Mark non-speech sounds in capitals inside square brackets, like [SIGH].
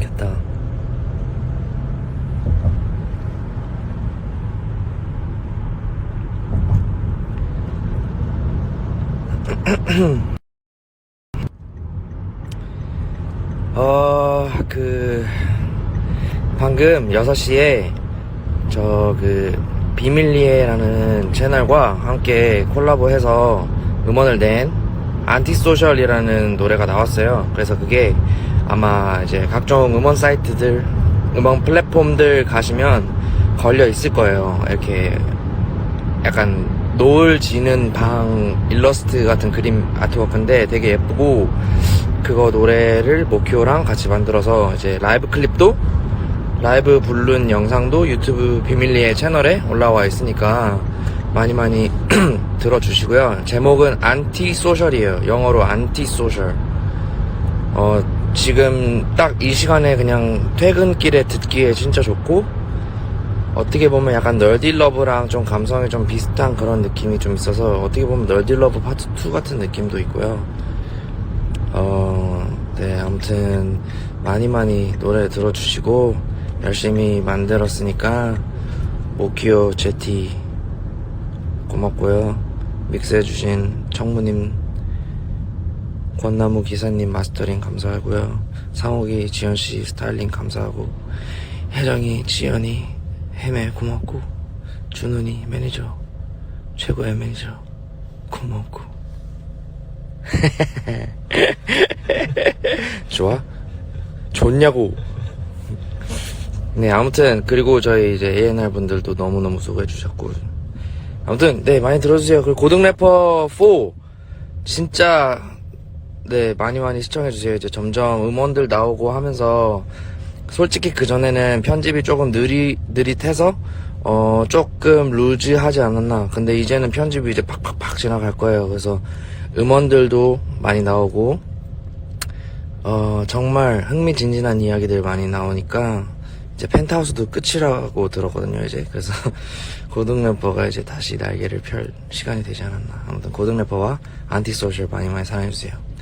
켰다. [CLEARS THROAT] 어, 그, 방금 6시에 저 그 비밀리에라는 채널과 함께 콜라보해서 음원을 낸 안티소셜이라는 노래가 나왔어요. 그래서 그게 아마 이제 각종 음원 사이트들, 음원 플랫폼들 가시면 걸려 있을 거예요. 이렇게 약간 노을 지는 방 일러스트 같은 그림 아트워크인데 되게 예쁘고 그거 노래를 모키오랑 같이 만들어서 이제 라이브 클립도 라이브 부른 영상도 유튜브 비밀리에 채널에 올라와 있으니까 많이 많이 [CLEARS THROAT] 들어주시고요. 제목은 안티소셜이에요. 영어로 안티소셜. 어, 지금 딱 이 시간에 그냥 퇴근길에 듣기에 진짜 좋고 어떻게 보면 약간 널딜러브랑 좀 감성이 좀 비슷한 그런 느낌이 좀 있어서 어떻게 보면 널딜러브 파트 2 같은 느낌도 있고요. 어, 네, 아무튼 많이 많이 노래 들어주시고 열심히 만들었으니까 모키오 제티 고맙고요. 믹스해주신 청무님, 권나무 기사님 마스터링 감사하고요. 상욱이 지연씨 스타일링 감사하고 혜정이 지연이 헤매 고맙고 준훈이 매니저 최고의 매니저 고맙고. [LAUGHS] 좋아? 좋냐고. 네 아무튼 그리고 저희 이제 A&R 분들도 너무너무 수고해 주셨고. 아무튼 네 많이 들어주세요. 그리고 고등 래퍼 4 진짜 네 많이 많이 시청해 주세요. 이제 점점 음원들 나오고 하면서 솔직히 그 전에는 편집이 조금 느리 느릿해서 어 조금 루즈하지 않았나. 근데 이제는 편집이 이제 팍팍팍 지나갈 거예요. 그래서 음원들도 많이 나오고 어 정말 흥미진진한 이야기들 많이 나오니까 이제 펜트하우스도 끝이라고 들었거든요 이제. 그래서 [LAUGHS] 고등 래퍼가 이제 다시 날개를 펼 시간이 되지 않았나. 아무튼 고등 래퍼와 안티소셜 많이 많이 사랑해주세요